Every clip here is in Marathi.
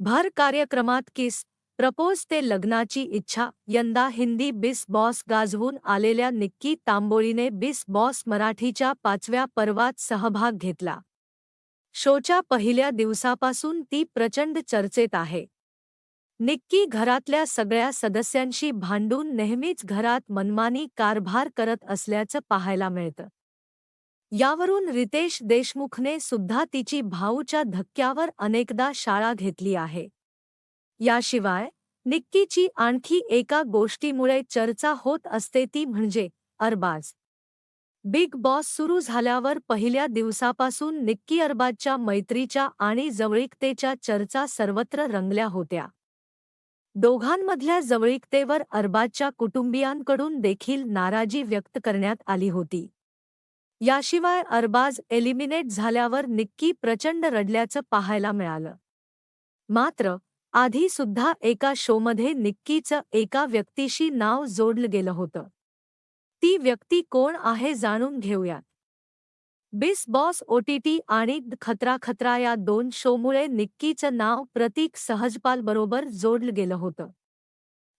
भर कार्यक्रमात किस प्रपोज ते लग्नाची इच्छा. यंदा हिंदी बिस बॉस गाजवून आलेल्या निक्की तांबोळीने बिस बॉस मराठीच्या पाचव्या पर्वात सहभाग घेतला. शोच्या पहिल्या दिवसापासून ती प्रचंड चर्चेत आहे. निक्की घरातल्या सगळ्या सदस्यांशी भांडून नेहमीच घरात मनमानी कारभार करत असल्याचं पाहायला मिळतं. यावरून रितेश देशमुखने सुद्धा तिची भाऊच्या धक्क्यावर अनेकदा शाळा घेतली आहे. याशिवाय निक्कीची आणखी एका गोष्टीमुळे चर्चा होत असते ती म्हणजे अरबाज. बिग बॉस सुरू झाल्यावर पहिल्या दिवसापासून निक्की अरबाजच्या मैत्रीच्या आणि जवळीकतेच्या चर्चा सर्वत्र रंगल्या होत्या. दोघांमधल्या जवळीकतेवर अरबाजच्या कुटुंबियांकडून देखील नाराजी व्यक्त करण्यात आली होती. याशिवाय अरबाज एलिमिनेट झाल्यावर निक्की प्रचंड रडल्याचं पाहायला मिळालं. मात्र आधी सुद्धा एका शोमध्ये निक्कीचं एका व्यक्तीशी नाव जोडलं गेलं होतं. ती व्यक्ती कोण आहे जाणून घेऊयात. बिस बॉस ओटीटी आणि द खतरा खतरा या दोन शोमुळे निक्कीचं नाव प्रतीक सहजपाल बरोबर जोडलं गेलं होतं.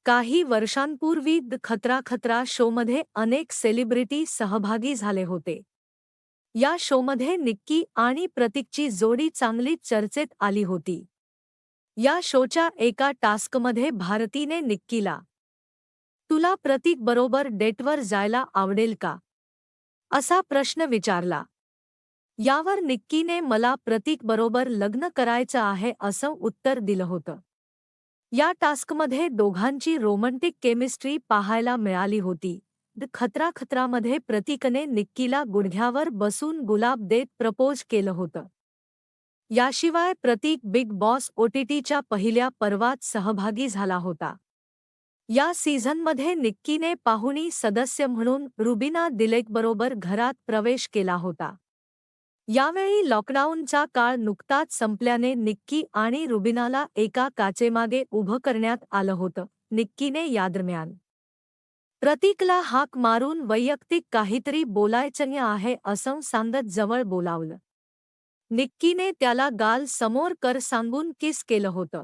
काही वर्षांपूर्वी द खतरा खतरा शोमध्ये अनेक सेलिब्रिटी सहभागी झाले होते. या शोमध्ये निक्की आणि प्रतीकची जोडी चांगलीच चर्चेत आली होती. या शोच्या एका टास्कमध्ये भारतीने निक्कीला तुला प्रतीक बरोबर डेटवर जायला आवडेल का? असा प्रश्न विचारला. यावर निक्कीने मला प्रतीक बरोबर लग्न करायचं आहे असं उत्तर दिलं होतं. या टास्कमध्ये दोघांची रोमंटिक केमिस्ट्री पाहायला मिळाली होती. खतरा खतरामध्ये प्रतीकने निक्कीला गुडघ्यावर बसून गुलाब देत प्रपोज केलं होतं. याशिवाय प्रतीक बिग बॉस ओटीटीच्या पहिल्या पर्वात सहभागी झाला होता. या सीझनमध्ये निक्कीने पाहुणी सदस्य म्हणून रुबिना दिलेकबरोबर घरात प्रवेश केला होता. यावेळी लॉकडाऊनचा काळ नुकताच संपल्याने निक्की आणि रुबिनाला एका काचेमागे उभं करण्यात आलं होतं निक्कीने यादरम्यान. प्रतीकला हाक मारून वैयक्तिक काहीतरी बोलायचन्य आहे असं सांगत जवळ बोलावलं. निक्कीने त्याला गाल समोर कर सांगून किस केलं होतं.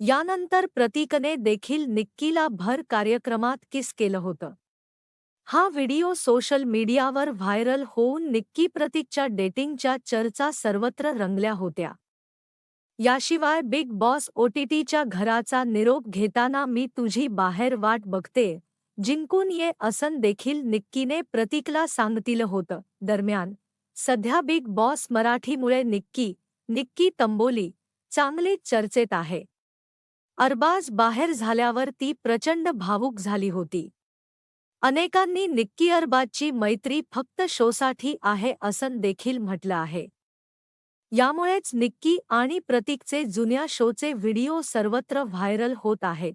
यानंतर प्रतीकने देखील निक्कीला भर कार्यक्रमात किस केलं होतं. हा व्हिडिओ सोशल मीडियावर व्हायरल होऊन निक्की प्रतीकच्या डेटिंगच्या चर्चा सर्वत्र रंगल्या होत्या. याशिवाय बिग बॉस ओटीटीच्या घराचा निरोप घेताना मी तुझी बाहेर वाट बघते जिंकून ये असन देखील निक्कीने प्रतीकला सांगतिलं होतं. दरम्यान सध्या बिग बॉस मराठीमुळे निक्की निक्की तंबोली चांगलीच चर्चेत आहे. अरबाज बाहेर झाल्यावर ती प्रचंड भावूक झाली होती. अनेकांनी निक्की अरबाजची मैत्री फक्त शोसाठी आहे असं देखील म्हटलं आहे. यामुळेच निक्की आणि प्रतीकचे जुन्या शोचे व्हिडिओ सर्वत्र व्हायरल होत आहेत.